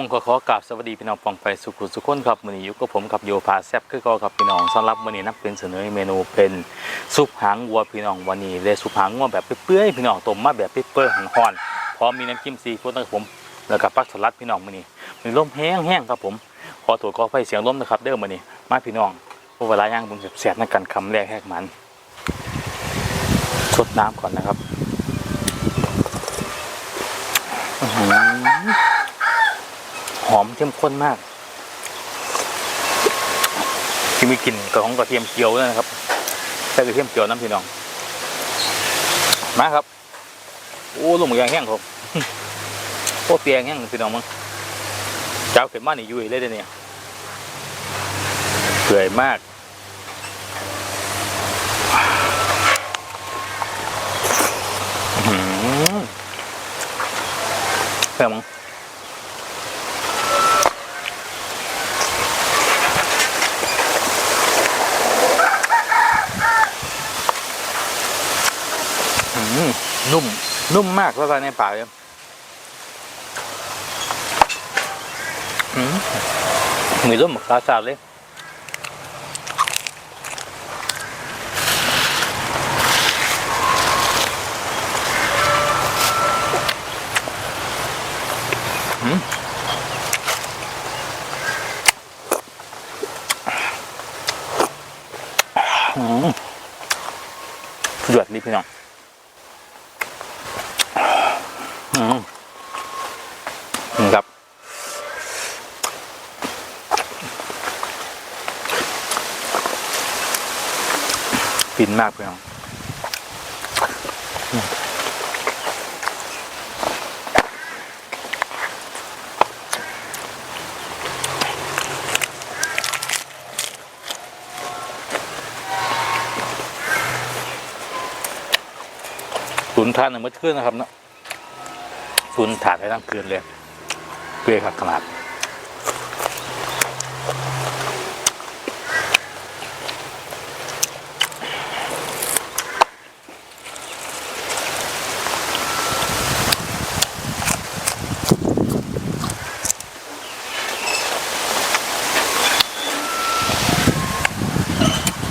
ผมขอขอกราบสวัสดีพี่น้องปองไปสุขุสุขคนครับมื้อนี้อยู่กับผมกับโยพาแซบคือก็ครับพี่น้องสำหรับมื้อนี้นับเป็นเสนอเมนูเป็นซุปหางวัวพี่น้องวันนี้เลยซุปหางวัวแบบเปื่อยๆพี่น้องต้มมาแบบเปื่อยๆห่อนๆพร้อมมีน้ำจิ้มซีฟู้ดนะครับผมแล้วก็ปักสลัดพี่น้องมื้อนี้มีลมแห้งๆครับผมขอตัวขอไฟเสียงลมนะครับเด้อมื้อนี้มาพี่น้องพวกเวลาย่างบุญแซ่บๆในกันคำแรกแหกมันสดน้ำก่อนนะครับอื เข้มข้นมากที่มีกลิ่นของกระเทียมเจียวด้วยนะครับใส่กระเทียมเจียวน้ำพี่น้อง มาครับ โอ้ลงมือยางแห้งครับโอ้เตียงแห้งพี่น้องมั้งเจ้าเข็มมานี่ยุ่ยเลยเด้เนี่ยเปื่อยมากอื้อหือเพื่อมั้ง นุ่ม นุ่มมากแล้วก็ในปากเลยอืมมีร่มหมกซาซาเลยหยุดยอดดีพี่น้อง อืมนี่ ครับฟินมากเพี่องอืมตุนทานหนึ่งมื้อคืนนะครับเนาะ ซุนถาดให้ทั้งคืนเลยเปรี้ยขัดขนาด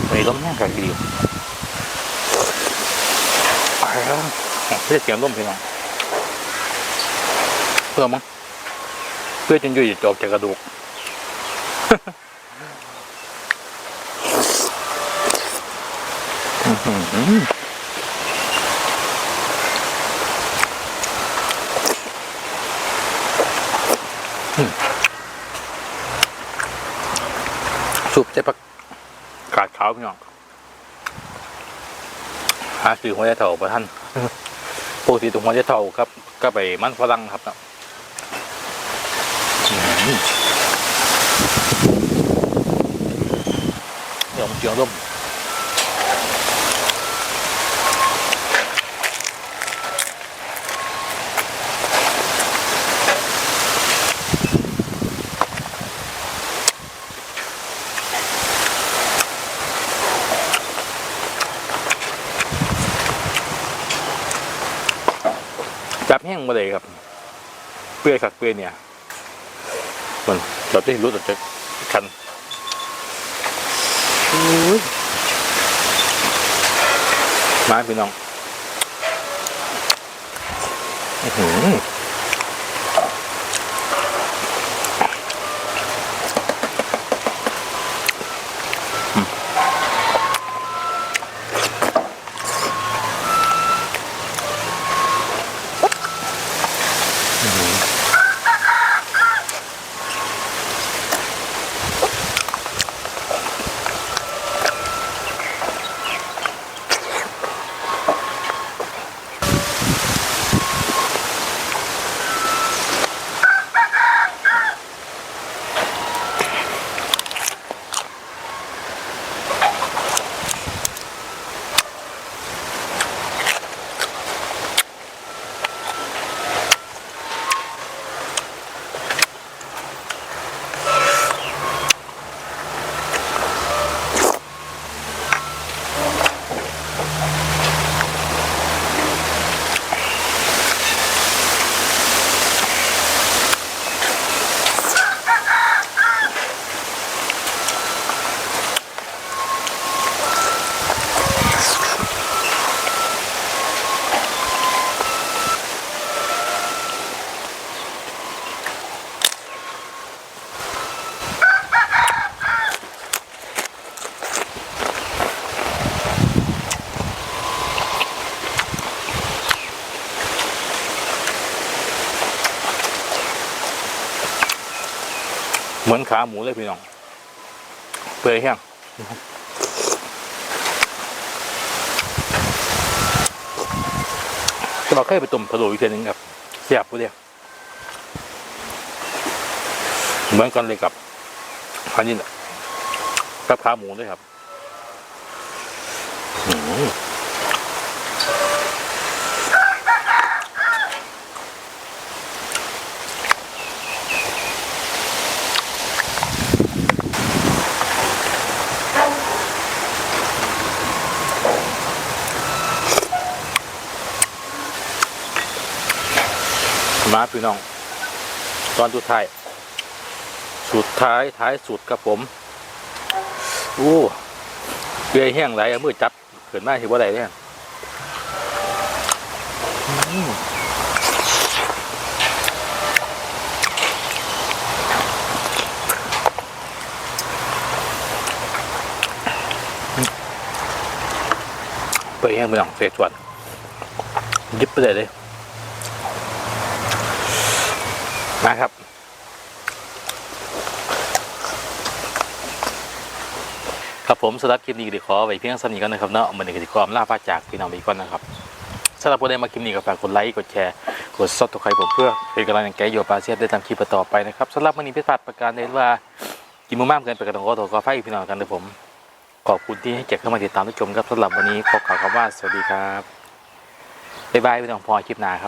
วันนี้ต้มแห้งกันดีไปแล้วไม่ได้เสียงร่มพี่น้อง พื่อมั้งเพื่อจนยู่จะจอกจากกระดูกอื้มสุปใจปักกาดขาวพี่น้องหาซื้อหัวใจเถ่าประท่านปกติตรงหัวใจเถ่าครับ ก็ไปมันฝรั่งครับนะ เดี๋ยวมันเจียวร่มจับแห้งมาเลยครับ เปื่อยขักเปื่อยเนี่ย มันเราได้รู้ตัวจะคันอุ๊ยมาพี่น้อง อื้อหืออื เหมือนขาหมูเลยพี่น้อง เปื่อยแห้งเราเคยไปต้มพะโล้อีกทีหนึงครับเสียบผู้เดียวเหมือนกันเลยกับพันนี้แหละกับขาหมูด้วยครับ อืม มาพี่น้อง ตอนสุดท้าย สุดท้ายท้ายสุดครับผมโอ้เกลือแห้งไหลเอามือจับเกิดมาเห็นว่าไรเนี่ยเปื่อยแห้งไปหน่องเฟสวนยิบไปเลยเลย มาครับ ครับผมสำหรับคลิปนี้ก็ขอไว้เพียงสำนีกันนะครับเนาะมันในกิจกรรมล่าพระจากพี่น้องไปก่อนนะครับสำหรับคนใดมาคลิปนี้ก็ฝากกดไลค์กดแชร์กดซับสไครต์ผมเพื่อเป็นกำลังใจโยปลาเซียบได้ตามคลิปต่อไปนะครับสำหรับวันนี้พิพาทประการใดว่ากินมือมากเกินไปกระดองก็ตัวก็ไฟพี่น้องกันเลยผมขอบคุณที่ให้เกียรติเข้ามาติดตามรับชมครับสำหรับวันนี้ขอกล่าวคำว่าสวัสดีครับบ๊ายบายพี่น้องพอคลิปหน้าครับ